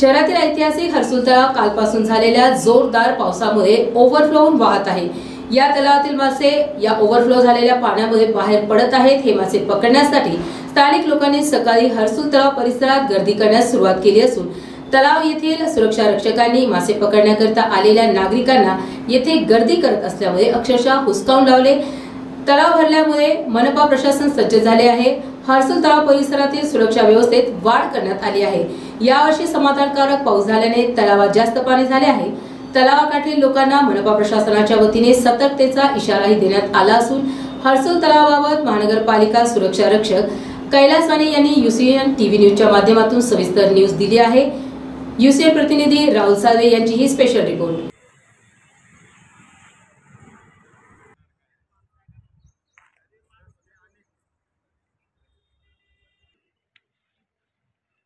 शहरातील ऐतिहासिक हर्सुल तलाव कालपासून झालेल्या जोरदार पावसामुळे ओव्हरफ्लो होऊन वाहत आहे. या तलावातील मासे या ओव्हरफ्लो झालेल्या पाण्यामध्ये बाहेर पडत आहेत. हे मासे पकडण्यासाठी स्थानिक लोकांनी सकाळी हर्सुल तलाव परिसरात गर्दी करण्यास सुरुवात केली असून तलाव येथील सुरक्षा रक्षकांनी मासे पकडण्याकरिता आलेल्या नागरिकांना येथे गर्दी करत असल्यामुळे अक्षरशः हुसकावून लावले. तलाव भरल्यामुळे मनपा प्रशासन सज्ज झाले आहे. हर्सुल तलाव परिसरातील सुरक्षा व्यवस्थेत वाढ करण्यात आली आहे. यावर्षी समाधानकारक पाऊस झाल्याने तलावात जास्त पाणी झाले आहे. तलावाकाठील लोकांना मनपा प्रशासनाच्या वतीने सतर्कतेचा इशाराही देण्यात आला असून हर्सुल तलावाबाबत महानगरपालिका सुरक्षा रक्षक कैलास वाणी यांनी युसीएन टीव्ही न्यूजच्या माध्यमातून सविस्तर न्यूज दिली आहे. युसीएन प्रतिनिधी राहुल साळवे यांची ही स्पेशल रिपोर्ट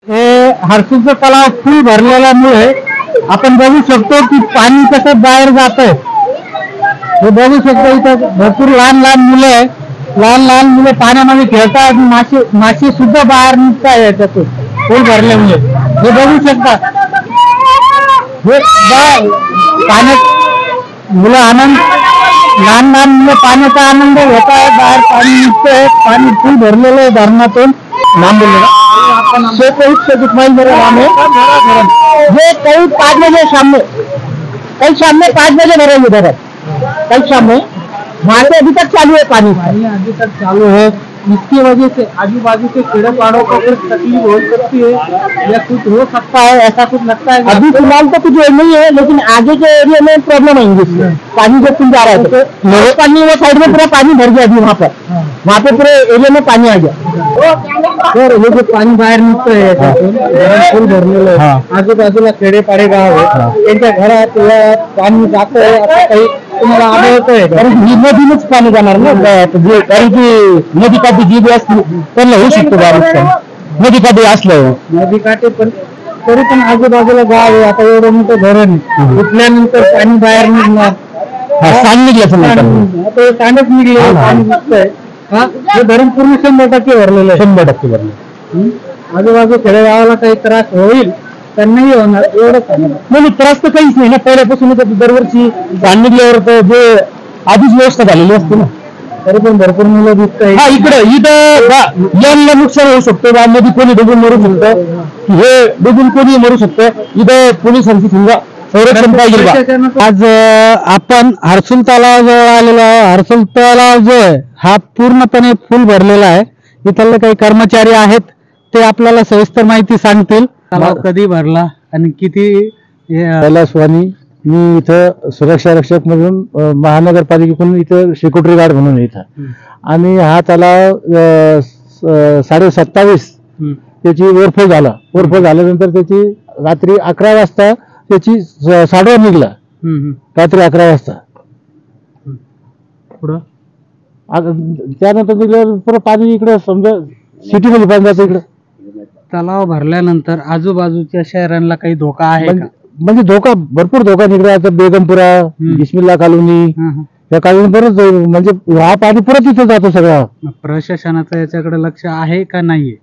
हे हरसूचं तलाव फुल भरलेल्यामुळे आपण बघू शकतो की पाणी कसं बाहेर जात आहे हे बघू शकतो इथं भरपूर लहान लहान मुलं आहे लहान लहान मुलं पाण्यामध्ये खेळतात आणि मासे मासे सुद्धा बाहेर निघताय याच्यातून फुल भरल्यामुळे. हे बघू शकता. हे पाण्यात मुलं आनंद लहान लहान मुलं पाण्याचा आनंद घेत आहे बाहेर पाणी निघतंय. पाणी फुल भरलेलं आहे धरणातून. लांबलेलं नाम है ये कई पाँच बजे शाम में कल शाम में पाँच बजे भरे इधर है कल शाम में वहाँ से अभी तक चालू है पानी अभी तक चालू है इसकी वजह से आजू बाजू के पेड़ों पाड़ों को कुछ तकलीफ़ हो सकती है या कुछ हो सकता है ऐसा कुछ लगता है अभी फ़िलहाल तो कुछ नहीं है लेकिन आगे के एरिया में प्रॉब्लम आएँगे पानी जब तुम जा रहे थे पानी वो साइड में पूरा पानी भर गया अभी वहाँ पर वहाँ पे पूरे एरिया में पानी आ गया। सर हे जे पाणी बाहेर निघतंय याच्यातून, फुल भरलेलं आहे आजूबाजूला खेडेपाडे गाव आहे त्यांच्या घरात पाणी जात आहे आता काही तुम्हाला आढळतंय कारण नदीनच पाणी जाणार ना। त्या- जे कारण की नदीकाठी जी बी असली त्यांना होऊ शकतो बारीक नदीकाठी असलं नदीकाठी पण तरी पण आजूबाजूला गाव आहे आता एवढं मोठं धरण आहे. उठल्यानंतर पाणी बाहेर निघणार। सांग निघलं आता हे सांडच निघले पाणी निघतंय. हा? हे धरण पूर्ण शंभर टक्के भरलेलं आहे. शंभर टक्के भरलेलं आजूबाजू खेडेगावाला काही त्रास होईल तर नाही होणार एवढं नाही त्रास तर काहीच नाही ना पहिल्यापासून दरवर्षी पाणी निघल्यावर तर जे आधीच व्यवस्था झालेली असते ना. तरी पण भरपूर मुलं दिसत हा इकडे इथं यांना नुकसान होऊ शकतं बा मध्ये कोणी डुबून मरू शकतं हे डुबून कोणी मरू शकतं इथं पोलिसांची समजा संरक्षण पाहिजे बा. आज अं, आपण हर्सुल तलावाजवळ आलेलो आहे. हर्सुल तलाव जो आहे हा पूर्णपणे फुल भरलेला आहे. इथले काही कर्मचारी आहेत ते आपल्याला सविस्तर माहिती सांगतील. तलाव कधी भरला आणि किती कैलासवाणी मी इथं सुरक्षा रक्षक म्हणून अं, महानगरपालिकेकडून इथं सिक्युरिटी गार्ड म्हणून आहे इथं आणि हा तलाव अं, स- साडे सत्तावीस त्याची ओरफो झाला. ओरफो झाल्यानंतर त्याची रात्री अकरा वाजता त्याची स- साडवा निघला. रात्री अकरा वाजता. पुढं? त्यानंतर निघल्यावर पुरं पाणी इकडे समजा सिटीमध्ये पाणी जातं इकडे. तलाव भरल्यानंतर आजूबाजूच्या शहरांना काही धोका आहे का? म्हणजे म्हणजे धोका भरपूर धोका निघला. आता बेगमपुरा बिस्मिल्ला कॉलोनी हं, हं. या कॉलोनी परत म्हणजे हा पाणी परत इथे जातो सगळा. मग प्रशासनाचं याच्याकडे लक्ष आहे का नाहीये?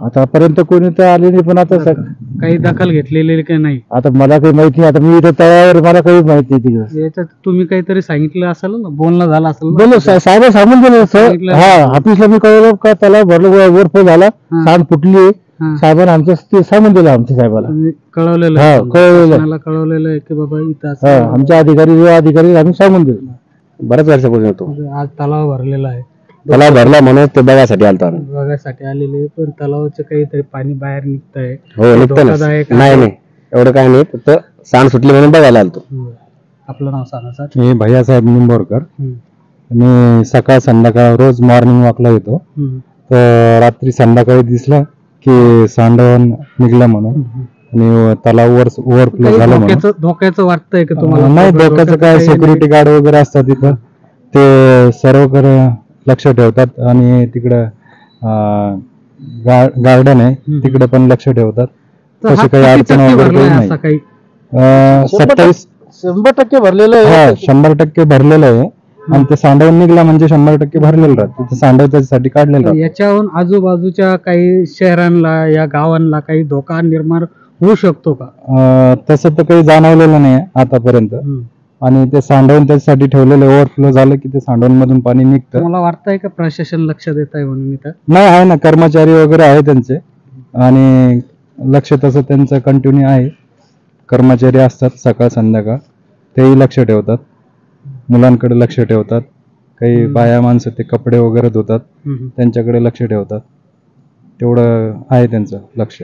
आतापर्यंत कोणी तर आले नाही पण आता सग- काही दखल घेतलेली का नाही? आता मला काही माहिती नाही आता मी इथं तळावर मला काही माहिती नाही तिकडे. याच्यात तुम्ही काहीतरी सांगितलं असेल ना? बोलणं झालं असेल ना? बोलो सा- साहेब सांगून दिलं सर सांगितलं. हा ऑफिसला मी कळवलं का त्याला भरलं वरफो झाला. हा. सांड फुटली हा. साहेबांना आमच्या ते सांगून दिलं आमच्या साहेबाला. तुम्ही कळवलेलं हा, आहे. कळवलेलं. शासनाला कळवलेलं आहे की बाबा इथं हा, असं आमच्या अधिकारी जो अधिकारी आम्ही सांगून दिलं. बऱ्याच वर्षापासून होतो आज तलाव भरलेला आहे. त्याला भरला म्हणून ते बघायसाठी आलता बघायसाठी आलेले पण तलावाचं काहीतरी पाणी बाहेर निघतंय. हो निघतं ना. धोकादायक नाही. नाही. एवढं काय नाही. फक्त सांड सुटली म्हणून बघायला आलतो. हं. आपलं नाव सांगा सर. मी भैयासाहेब निंबोरकर. मी सकाळ संध्याकाळ रोज मॉर्निंग वॉकला येतो. हं. तर रात्री संध्याकाळी दिसला की सांडवण निघलं म्हणून. आणि तलाव वर ओव्हरफ्लो काही झालं म्हणून. धोक्याचं धोक्याचं वाटतंय का तुम्हाला? नाही धोक्याचं काय सिक्युरिटी गार्ड वगैरे असतात तिथं. ते सर्वकडे लक्ष ठेवतात आणि तिकडं गार्डन आहे. तिकडे पण लक्ष ठेवतात. हा तशी काही अडचण वगैरे काही असा नाही सत्तावीस शंभर टक्के भरलेलं हा आहे शंभर टक्के भरलेलं आहे. आणि ते सांडवून निघला म्हणजे शंभर टक्के भरलेलं राहतं. ते सांडव त्याच्यासाठी काढलेलं राहतं. याच्याहून आजूबाजूच्या काही शहरांना या गावांना काही धोका निर्माण होऊ शकतो का? तसं तर काही जाणवलेलं नाही आतापर्यंत. आणि ते सांडवून त्याच्यासाठी ठेवलेले ओव्हरफ्लो झालं की ते सांडवून मधून पाणी निघतं. तुम्हाला वाटतंय का प्रशासन लक्ष देत आहे म्हणून इथं? नाही आहे ना. कर्मचारी वगैरे आहे त्यांचे. आणि लक्ष तसं त्यांचं कंटिन्यू आहे. कर्मचारी असतात सकाळ संध्याकाळ. तेही लक्ष ठेवतात. मुलांकडे लक्ष ठेवतात. काही बाया माणसं ते कपडे वगैरे धुतात. त्यांच्याकडे लक्ष ठेवतात. तेवढं आहे त्यांचं लक्ष.